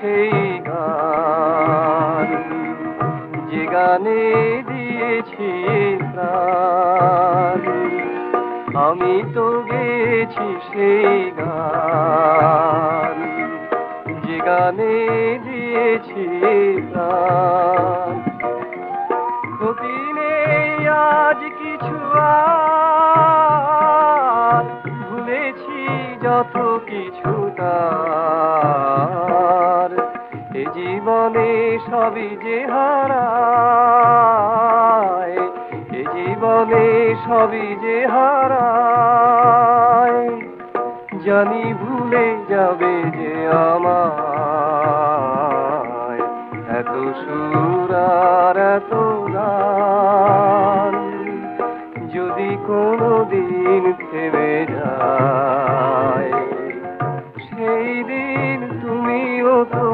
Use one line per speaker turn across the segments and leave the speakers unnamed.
সেই গান যে গানে দিয়েছি প্রাণ। আমি তো গেছি সেই এত সুর আর এত যদি কোনো দিন থেমে যায় সেই দিন তুমিও তো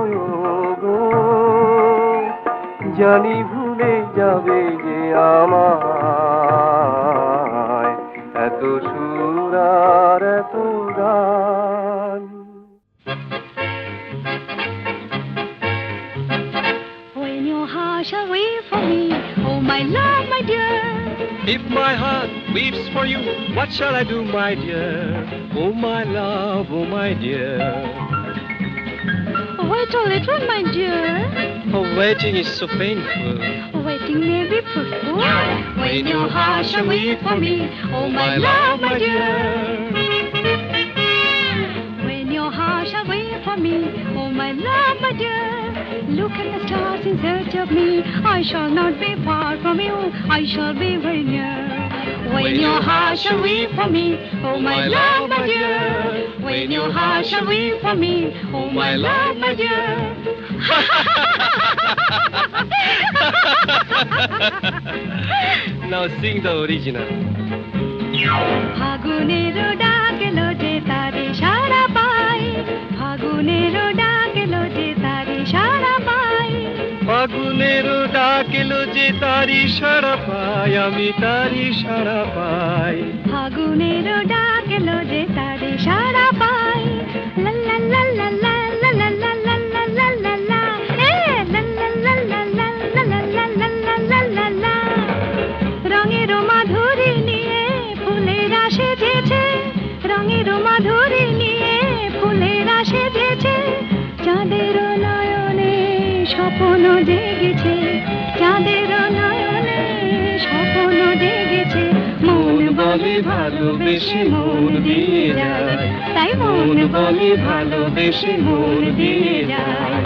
জানি
weeps for you, what shall I do, my dear? Oh, my love, oh, my dear.
Wait a little, my dear.
Oh, waiting is so painful.
Waiting may be fruitful. When your heart shall weep for me, oh my love, my dear. When your heart shall weep for me, oh my love, my dear. Look at the stars in search of me. I shall not be far from you. I shall be very near. When your heart shall weep for me, oh my love, my dear. When your heart shall weep for me, oh my love, my dear.
now sing the original.
ফাগুনের ডাক যে তারে সারা পাই ফাগুনের ডাক
ফাগুনের ডাক এলো যে তারি সারা পাই, আমি তারি সারা পাই।
আগুনের ডাক এলো যে তারি সারা পাই। লা লা স্বপ্ন জেগেছে চাঁদের নয়নে স্বপ্ন জেগেছে। মন
বলে ভালোবেসে মন দিয়ে যায়।
তাই
মন বলে ভালোবেসে মন দিয়ে যায়।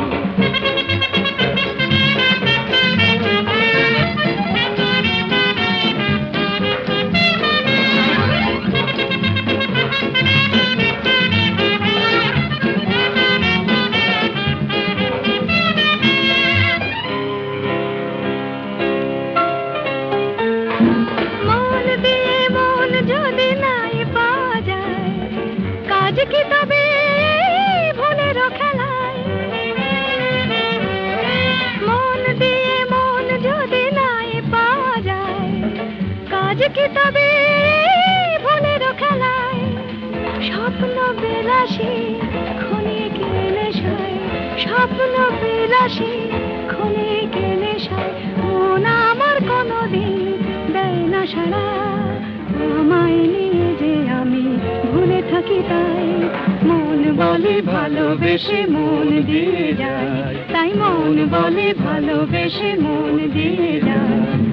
কাজ কি তবে এই খেলায় স্বপ্ন বিলাসী খুনে গেলে স্বপ্ন বিলাসী খুনে গেলে সায়। মন আমার কোনোদিন দেয় না সাড়া। আমায় নিয়ে যে আমি ভুলে থাকি তাই। মন বলে ভালোবেসে মন দিয়ে যায়। তাই মন বলে ভালোবেসে মন দিয়ে যায়।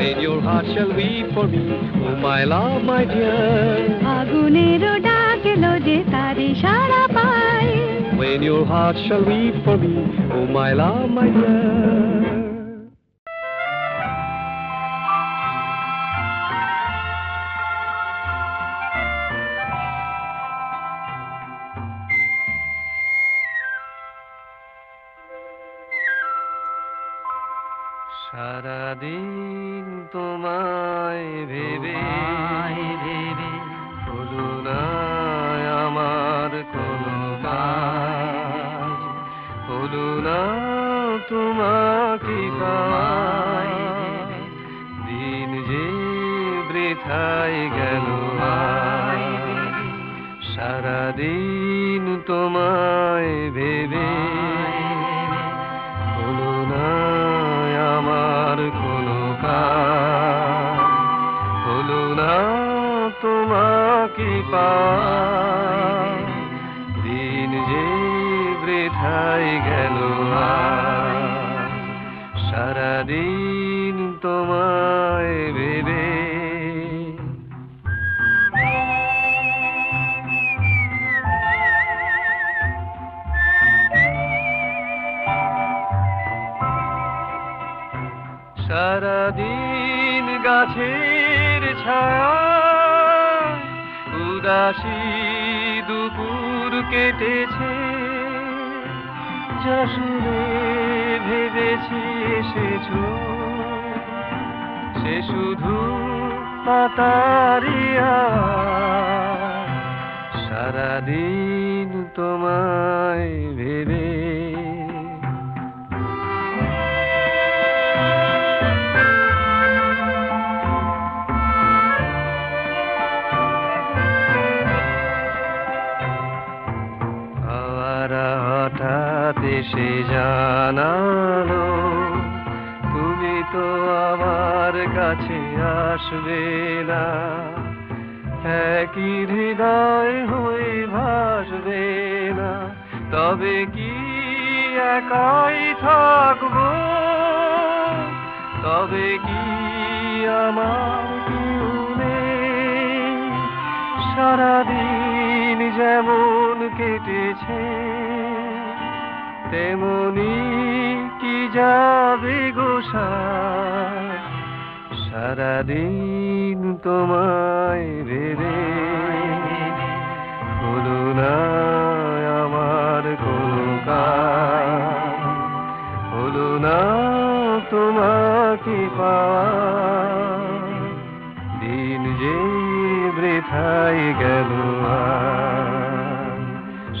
When your heart shall weep for me, oh my love, my dear.
আগুনের ডাক এলো যে তারে সারা পায়
When your heart shall weep for me, oh my love, my dear. সারাদিন তোমায় ভেবে। সারাদিন গাছের ছায়া উদাসী দুপুর কেটেছে যশুরে ভেবেছি এসেছ সে শুধু পাতারিয়া। সারাদিন তোমায় ভেবে হঠাৎ এসে জানালো তো আমার কাছে আসবে না। একই হৃদয় হয়ে ভাসবে না। তবে কি একাই থাকব? তবে কি আমার সারাদিন যেমন কেটেছে, তেমনি যাবে গোসায় সারাদিন তোমায় ভেবে হলো না আমার কোনো হলো না তোমাকে পাওয়া। দিন যে বৃথায় গেল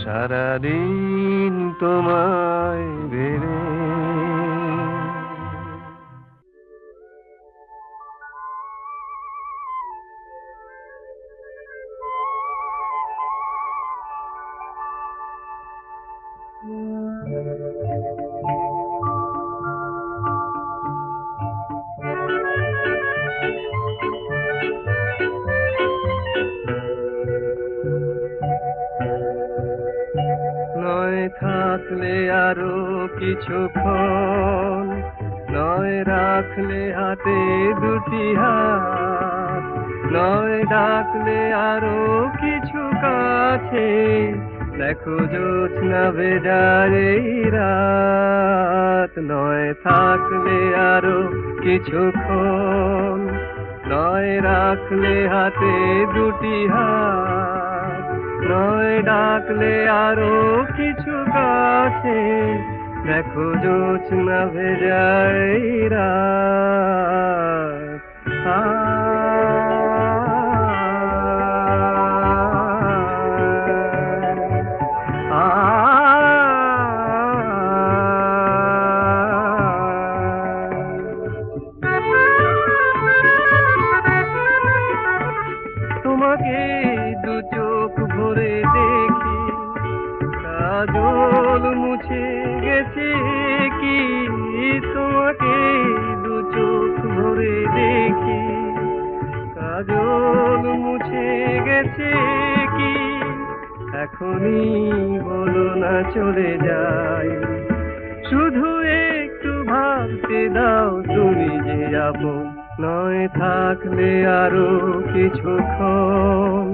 সারাদিন তোমায় আরও কিছু কাছে। দেখো জোৎস্না এই রাত। নয় থাকলে আরও কিছুক্ষণ। নয় রাখলে হাতে দুটি হাত। নয় ডাকলে আরও কিছু কাছে। দেখো জোৎস্না ভেজাই রাত। এখনই বলো না চলে যাই। শুধু একটু ভাবতে দাও তুমি যে আপন। নয় থাকলে আরও কিছুক্ষণ।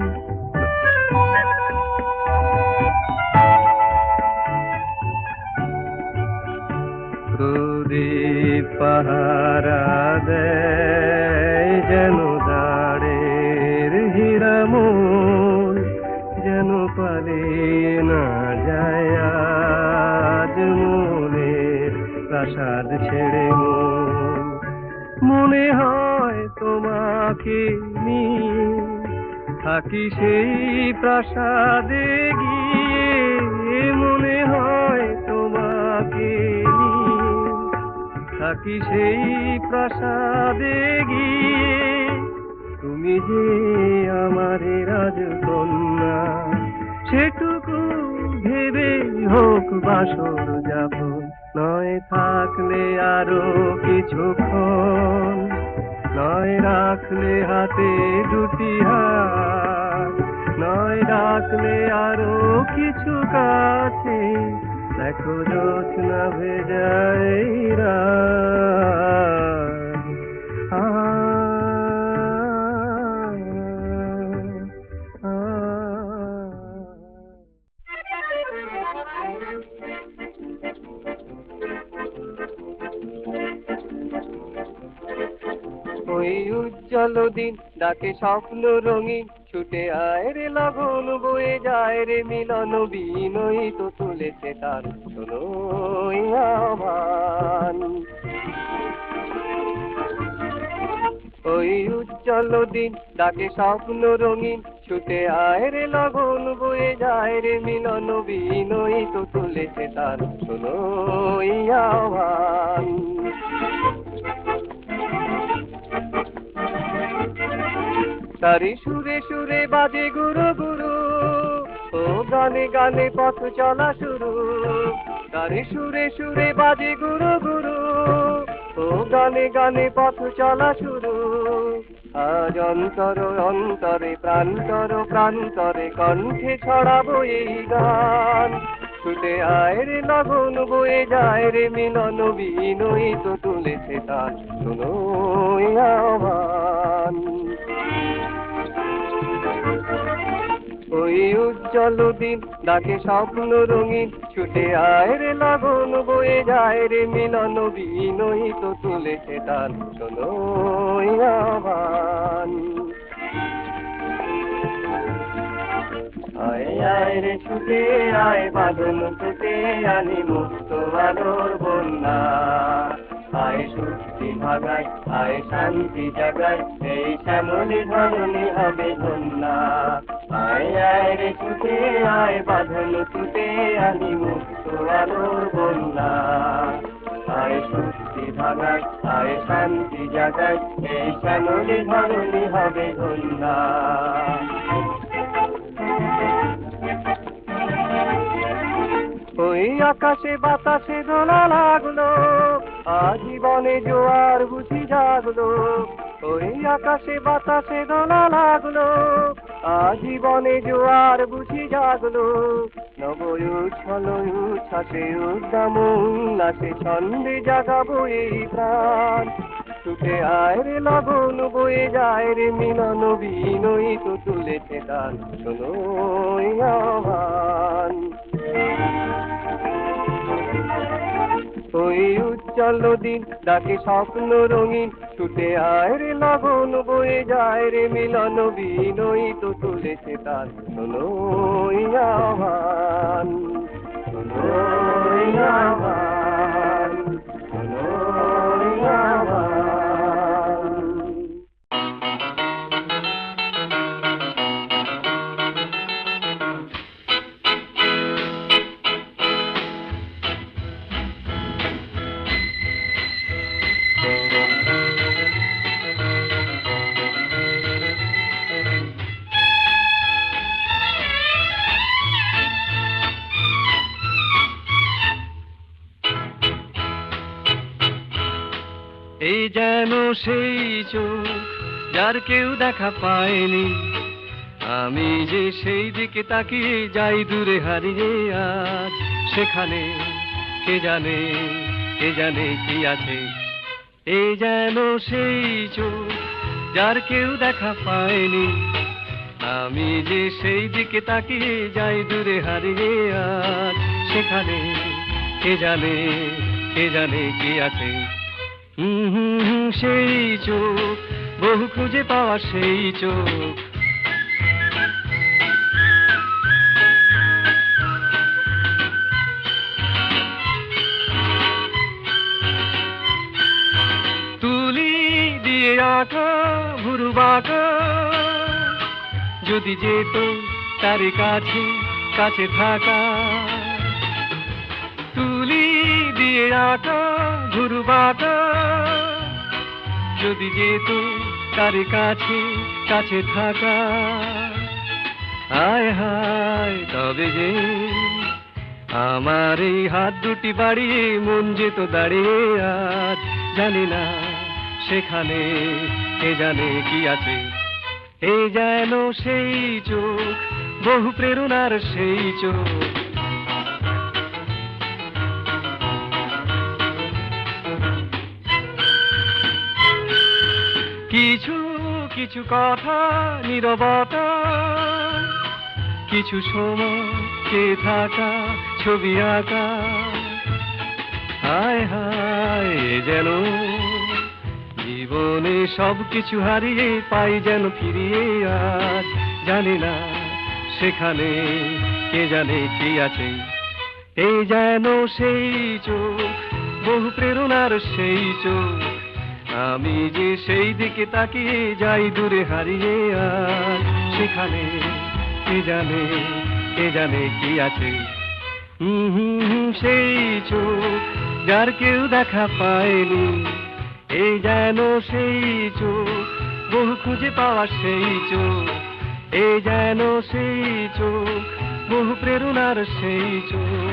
প্রদীপ পাহারা দেয় যেন দাঁড়ের হীরামন তোমাকে নিয়ে থাকি সেই প্রাসাদে গিয়ে। মনে হয় তোমাকে থাকি সেই প্রাসাদে গিয়ে। তুমি যে আমার রাজকন্যা, সেটুকু ভেবে হোক বাসর যাব নয় থাকলে আরও কিছুক্ষণ নয় রাখলে হাতে দুটি হাত নয় রাখলে আরও কিছু কাছে দেখো জোৎস্না ভেজাই রাত। উজ্জ্বল দিন, ডাকে স্বপ্ন রঙিন। ছুটে আয় রে লগন বয়ে যায় রে মিলন, বিনয়ী তো তুলেছে তার শোনো আহ্বান। ওই উজ্জ্বল দিন, ডাকে স্বপ্ন রঙিন। ছুটে আয় রে লগন বয়ে যায় রে মিলন, বিনয়ী তো তুলেছে তার শোনো আহ্বান। তারি সুরে সুরে বাজে গুরু গুরু। ও গানে গানে পথ চলা শুরু। তারি সুরে সুরে বাজে গুরু গুরু। ও গানে গানে পথ চলা শুরু। আজ অন্তর অন্তরে, প্রান্তর প্রান্তরে কণ্ঠে ছড়াবো এই গান। ছুটে আয় রে লগন বয়ে যায় রে মিলন বিনয়ী তো তুলেছে তার, শোনো আহ্বান। ওই উজ্জ্বল দিন ডাকে স্বপ্ন রঙিন, ছুটে আয় রে লগন বয়ে যায় রে মিলন বিনয়ী তো তুলেছে তার শোনো আয় আয় রে ছুটে আয়, বাঁধন ছুটে আনি মুক্ত আলোর বন্যা। আয় সুখী ভাগাই আয় শান্তি জাগাই এই শ্যামলি ধরণী হবে ধন্যা। আয় আয় রে ছুটে, আয় বাঁধন ছুটে, আনি মুক্ত আলোর বন্যা। আয় সুখী ভাগাই আয় শান্তি জাগাই এই শ্যামলি ধরণী হবে ধন্যা। ওই আকাশে বাতাসে দোলা লাগল আজীবনে জোয়ার বুঝি জাগলো, ওই আকাশে বাতাসে দোলা লাগল। আজীবনে জোয়ার বুঝি জাগলো নবয় উচ্ছল উচ্ছ্বাসে উদ্দাম উল্লাসে ছন্দে জাগাবো এই প্রাণ। ছুটে আয় রে লগন বয়ে যায় রে মিলন, বিনয়ী তো তুলেছে তার শোনো আহ্বান। ওই উজ্জ্বল দিন ডাকে স্বপ্ন রঙিন। ছুটে আয় রে লগন বয়ে যায় রে মিলন বিনই তো তুলেছে তার শোনো আহ্বান শোনো আহ্বান। সেই চোখ যার কেউ দেখা পায়নি। আমি যে সেই দিকে তাকিয়ে যাই দূরে হারিয়ে আজ, সেখানে কে জানে কে জানে কি আছে। এ যেন সেই চোখ যার কেউ দেখা পায়নি। আমি যে সেই দিকে তাকিয়ে যাই দূরে হারিয়ে আজ, সেখানে কে জানে কে জানে কি আছে। সেই চোখ। বহু খুঁজে পাওয়া সেই চোখ। তুলি দিয়ে আঁকা, ভুরু বাঁকা। যদি যেত তার কাছে কাছে থাকা। দিয়ে আঁকা যদি যেত তার কাছে কাছে থাকা, হায় হায়, তবে যে আমার এই হাত দুটি বাড়িয়ে মন যেত দাঁড়িয়ে আজ জানি না সেখানে কে জানে কি আছে। এই যেন সেই চোখ, বহু প্রেরণার সেই চোখ কিছু কথা নীরবতা, কিছু সময় কে থাকা ছবি আঁকা। হায় হায় যেন জীবনে সব কিছু হারিয়ে পাই যেন ফিরিয়ে আজ। জানি না সেখানে কে জানে কি আছে। এই যেন সেই চোখ, বহু প্রেরণার সেই চোখ। আমি যে সেই দিকে তাকিয়ে যাই দূরে হারিয়ে, আর সেখানে কে জানে কে জানে কি আছে? হুম হুম সেই চোখ যার কেউ দেখা পায়নি এই যেন সেই চোখ বহু খুঁজে পাওয়া সেই চোখ এই যেন সেই চোখ বহু প্রেরণার সেই চোখ।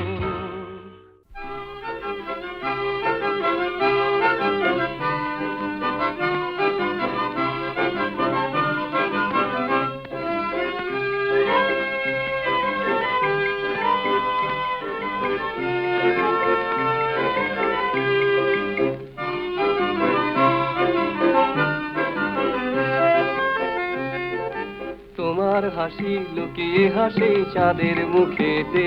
হাসি, লুকিয়ে হাসি চাঁদের মুখেতে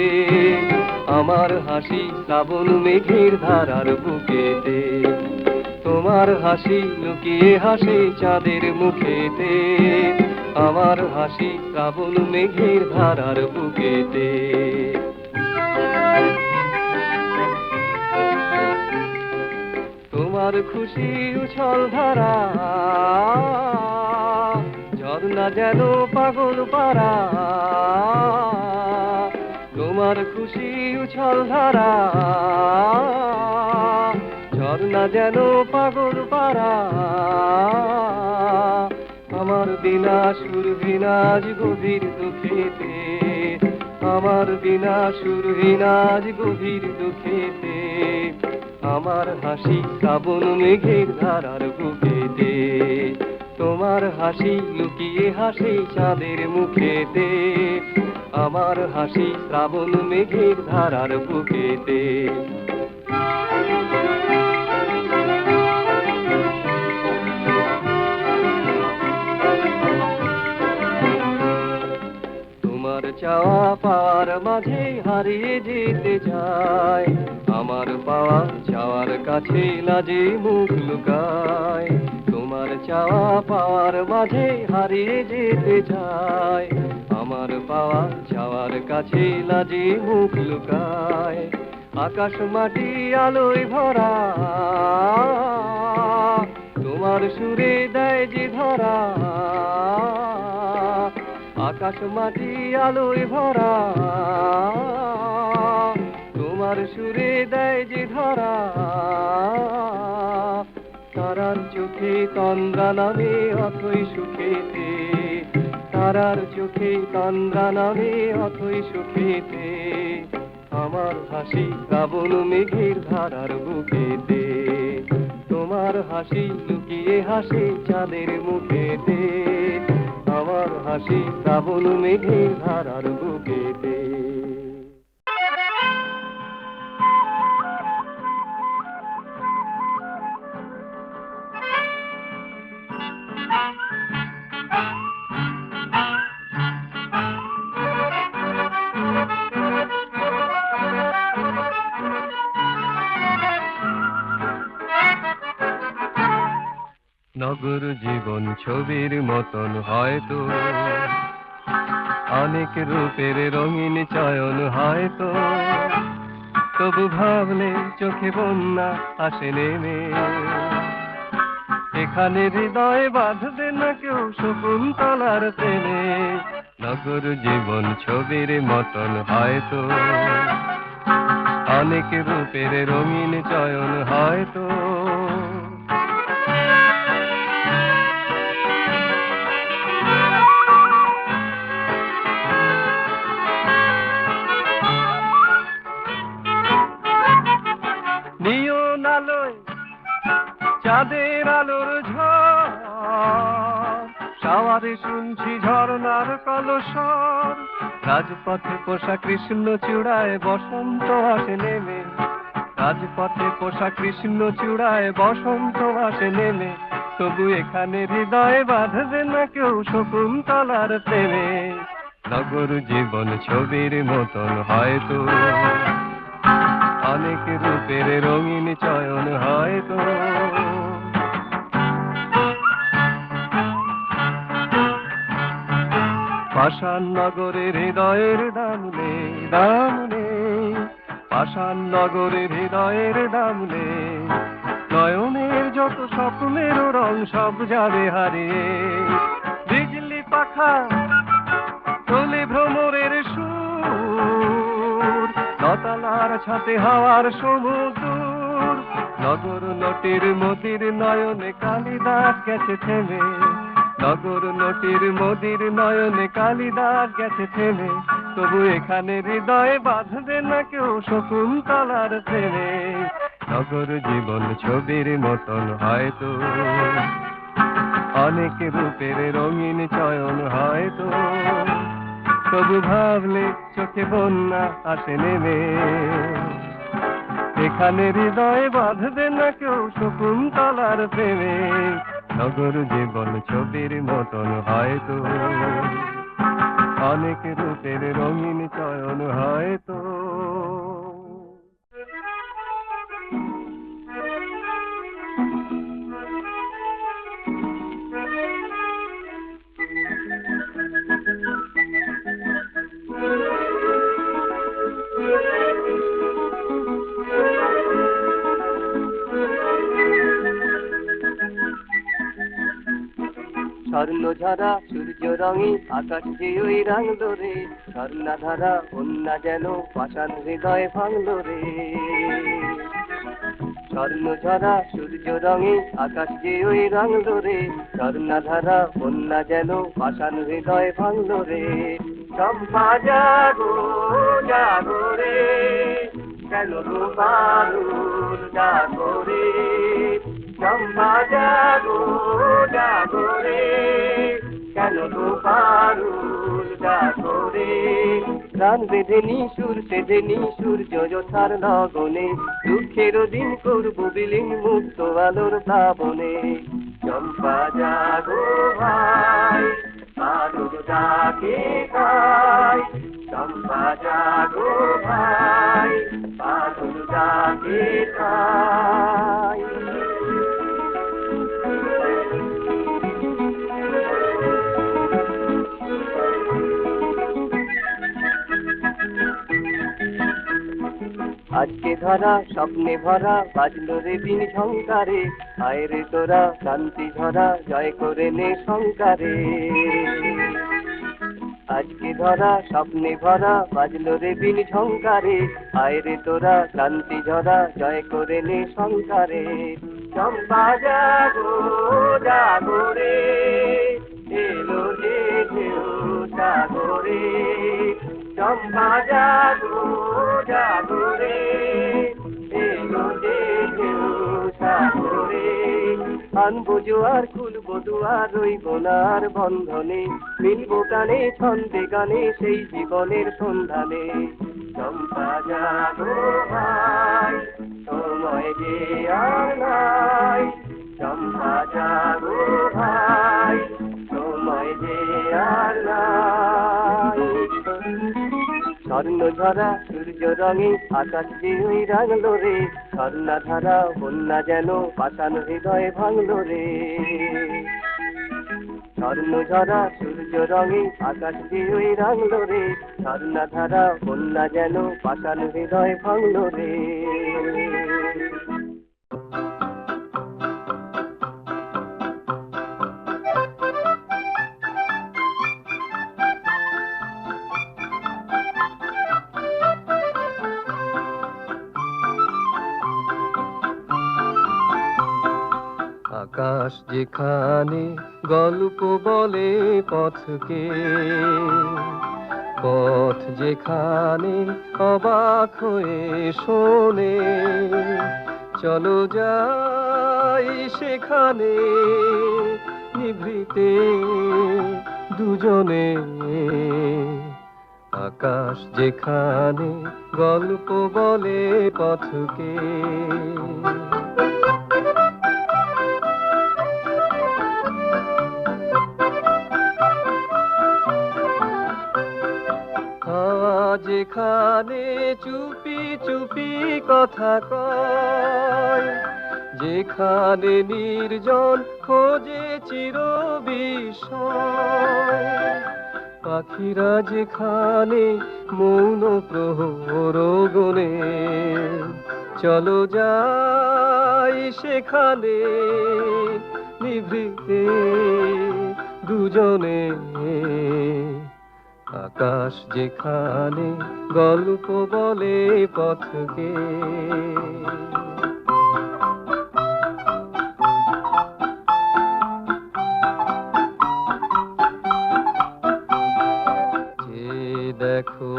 আমার হাসি শ্রাবণ মেঘের ধারার বুকেতে তোমার হাসি, লুকিয়ে হাসি চাঁদের মুখেতে আমার হাসি শ্রাবণ মেঘের ধারার বুকেতে তোমার খুশি উছল ধারা ঝর্ণা যেন পাগল পারা তোমার খুশি উছল ধারা। ঝর্ণা যেন পাগল পারা আমার বিনা সুর বিনাজ গভীর দুঃখেতে। আমার বিনা সুর বিনাজ গভীর দুঃখেতে। আমার হাসি শ্রাবণ মেঘের ধারার বুকেতে। তোমার হাসি লুকিয়ে হাসি চাঁদের মুখেতে। আমার হাসি শ্রাবণ মেঘের ধারার বুকেতে। চাওয়া পাওয়ার মাঝে হারিয়ে যেতে চায় আমার পাওয়া চাওয়ার কাছে লাজে মুখ লুকায়। তোমার চাওয়া পাওয়ার মাঝে হারিয়ে যেতে চায় আমার পাওয়া চাওয়ার কাছে লাজে মুখ লুকায়। আকাশ মাটি আলোয় ভরা। তোমার সুরে দেয় যে ধরা। আকাশ মাটি আলোয় ভরা। তোমার সুরে দেয় যে ধরা। তারার চোখে তন্দ্রা নামে অথই সুখেতে। তারার চোখে তন্দ্রা নামে অথই সুখেতে। আমার হাসি শ্রাবণ মেঘের ধারার বুকেতে। তোমার হাসি লুকিয়ে হাসি চাঁদের মুখেতে। আমার হাসি শ্রাবণ মেঘের ধারার বুকেতে। নগর জীবন ছবির মতন হয়তো। অনেক রূপের রঙিন চয়ন হয়তো। তবু ভাবলে চোখে বন্যা আসে নেমে। এখানে হৃদয় বাঁধবে না কেউ শকুন্তলার প্রেমে নগর জীবন ছবির মতন হয়তো। অনেক রূপের রঙিন চয়ন হয়তো। চাঁদের আলোর ঝড়। সাওয়ারে শুনছি ঝর্ণার কলসর। রাজপথে পোষা কৃষ্ণ চূড়ায় বসন্ত আসে নেমে। রাজপথে পোষা কৃষ্ণ চূড়ায় বসন্ত আসে নেমে। তবু এখানে হৃদয়ে বাঁধবে না কেউ শকুন্তলার প্রেমে। নগর জীবন ছবির মতন হয়তো। অনেক রূপের রঙিন চয়ন হয়তো। পাষাণ নগরের হৃদয়ের দাম নেই দাম নেই। পাষাণ নগরের হৃদয়ের দাম নেই। নয়নের যত স্বপ্নের রং সব যাবে হারিয়ে বিজলি পাখা তোলে ভ্রমরের সুর। দতালার ছাতে হাওয়ার সমুদ্র। নগর নটির মতির নয়নে কালিদাস গেছে থেমে। নগর নটির মোদির নয়নে কালিদাস গেছে ছেলে। তবু এখানে হৃদয়ে বাঁধবে না কেউ শকুন্তলার প্রেমে নগর জীবন ছবির মতন হয়তো। অনেক রূপের রঙিন চয়ন হয়তো। তবু ভাবলে চোখে বন্যা আসে নেমে। এখানে হৃদয়ে বাঁধবে না কেউ শকুন্তলার প্রেমে নগর জীবন ছবির মতন হয়তো অনেক রূপের রঙিন চয়ন হয়তো ঝরা সূর্য রঙে আকাশ যে ওই রাঙলো রে স্বর্ণা ধারা অন্যা যেন পাষাণ হৃদয় ভাঙলো রে স্বর্ণ ঝরা সূর্য রঙে আকাশ যে ওই রাঙলো রে স্বর্ণা ধারা অন্যা যেন পাষাণ হৃদয় ভাঙলো রে চম্পা জাগো জাগো রে, কেন গো বারুর জাগো রে? চম্পা জাগো জাগো কেন তো প্রাণ যথার লগনে দুঃখের দিন করব বিলীন মুক্ত আলোর প্লাবনে। আজকে ধরা, স্বপ্নে ভরা, বাজলো রে বিন ঝঙ্কারে আয় রে তোরা শান্তি ধরা জয় করে নে শঙ্কারে আজকে ধরা, স্বপ্নে ভরা, বাজলো রে বিন ঝঙ্কারে আয় রে তোরা শান্তি ধরা জয় করে নে শঙ্কারে চম্পা জাগো জাগো এলো যে চম্পা জাগো আনব জোয়ার খুলবো দুয়ার রইব নার বন্ধনে। মিলবো গানে ছন্দে গানে সেই জীবনের সন্ধানে। চম্পা জাগো ভাই, সময় যে আর নাই। চম্পা জাগো ভাই, সময় যে আর নাই। স্বর্ণ ঝরা সূর্য রঙে আকাশ ওই রাঙলো রে। ঝর্ণা ধারা বন্যা যেন পাতান হৃদয় ভাঙলো রে। স্বর্ণ ঝরা সূর্য রঙে আকাশ ওই রাঙলো রে। ঝর্ণা ধারা বন্যা যেন পাতান হৃদয় ভাঙলো রে। আকাশ যেখানে গল্প বলে পথকে, পথ যেখানে অবাক হয়ে শোনে, চলো যাই সেখানে নিভৃতে দুজনে। আকাশ যেখানে গল্প বলে পথকে যেখানে চুপি চুপি কথা কয়। যেখানে নির্জন খোঁজে চির পাখিরা যেখানে মৌন প্রহর চলো যাই সেখানে নিভৃতে দুজনে। আকাশ যেখানে গল্প বলে পথকে। দেখো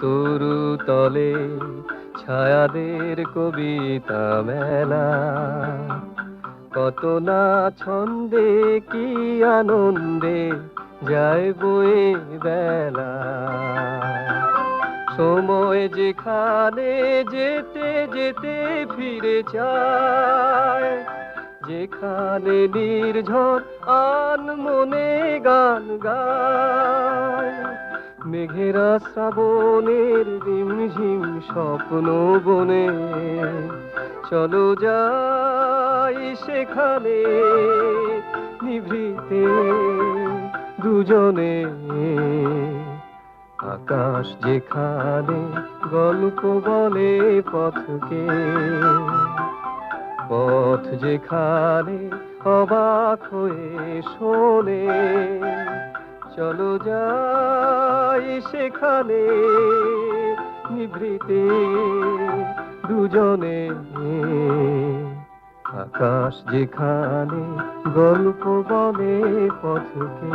তরু তলে ছায়াদের কবিতা মেলা, কত না ছন্দে কি আনন্দে যায় বয়ে বেলা। সময় যেখানে যেতে যেতে ফিরে যায়। যেখানে নির্ঝর আন মনে গান গায়। মেঘেরা শ্রাবণের রিমঝিম স্বপ্ন বনে। চলো যাই সেখানে নিভৃতে। দুজনে। আকাশ যেখানে গল্প বলে পথকে, পথ যেখানে অবাক হয়ে শোনে। চলো যাই সেখানে, নিভৃতে দুজনে। আকাশ যেখানে গল্প বলে পথকে।